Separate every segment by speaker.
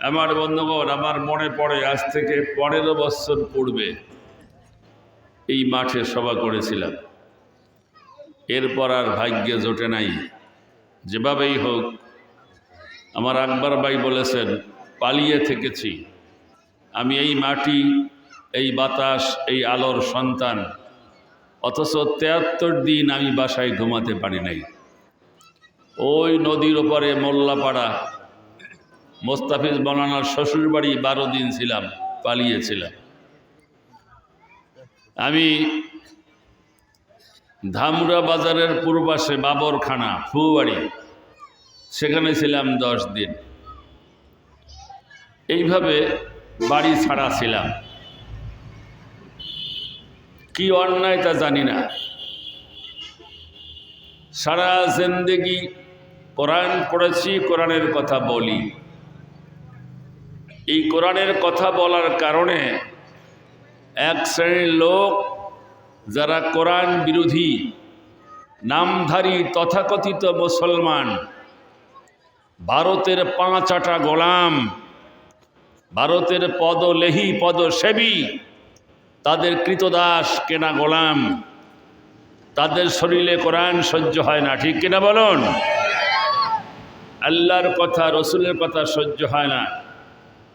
Speaker 1: আমার বন্ধুগণ, আমার মনে পড়ে আজ থেকে পনেরো বৎসর পূর্বে এই মাঠে সভা করেছিলাম। এরপর আর ভাগ্যে জোটে নাই। যেভাবেই হোক, আমার আকবর ভাই বলেছেন, পালিয়ে থেকেছি। আমি এই মাটি, এই বাতাস, এই আলোর সন্তান, অথচ তেয়াত্তর দিন আমি বাসায় ঘুমাতে পারি নাই। ওই নদীর ওপরে মোল্লাপাড়া মোস্তাফিজ মৌলানার শ্বশুরবাড়ি বারো দিন ছিলাম, পালিয়েছিলাম। আমি ধামরা বাজারের পূর্বাসে বাবরখানা ফুবাড়ি সেখানে ছিলাম দশ দিন। এইভাবে বাড়ি ছাড়া ছিলাম। কি অন্যায় তা জানি না। সারা জিন্দেগি কোরআন পড়েছি, কোরআনের কথা বলি। এই কোরআনের কথা বলার কারণে এক শ্রেণির লোক যারা কোরআন বিরোধী, নামধারী, তথাকথিত মুসলমান, ভারতের পাঁচ আটা গোলাম, ভারতের পদলেহি, পদসেবী, তাদের কৃতদাস কেনা গোলাম, তাদের শরীরে কোরআন সহ্য হয় না, ঠিক কিনা বলুন? আল্লাহর কথা, রসুলের কথা সহ্য হয় না।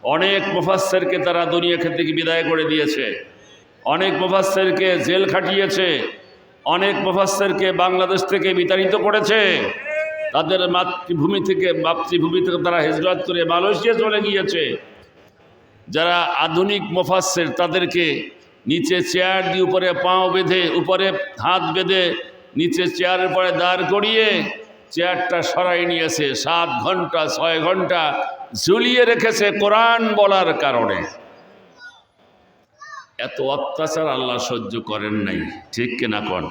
Speaker 1: অনেক মুফাসেরকে তারা দুনিয়া থেকে বিদায় করে দিয়েছে। অনেক মুফাসেরকে জেল খাটিয়েছে। অনেক মুফাসেরকে বাংলাদেশ থেকে বিতাড়িত করেছে। তাদের মাতৃভূমি থেকে মাতৃভূমি থেকে তারা হেজরত করে মালয়েশিয়া চলে গিয়েছে। যারা আধুনিক মুফাসের তাদেরকে নিচে চেয়ার দিয়ে উপরে পাও বেঁধে, উপরে হাত বেঁধে নিচে চেয়ারের পরে দাঁড় করিয়ে চেয়ারটা সরাই নিয়েছে। সাত ঘণ্টা, ছয় ঘণ্টা ঝুলিয়ে রেখেছে কোরআন বলার কারণে। এত অত্যাচার আল্লাহ সহ্য করেন নাই ঠিক কিনা কন?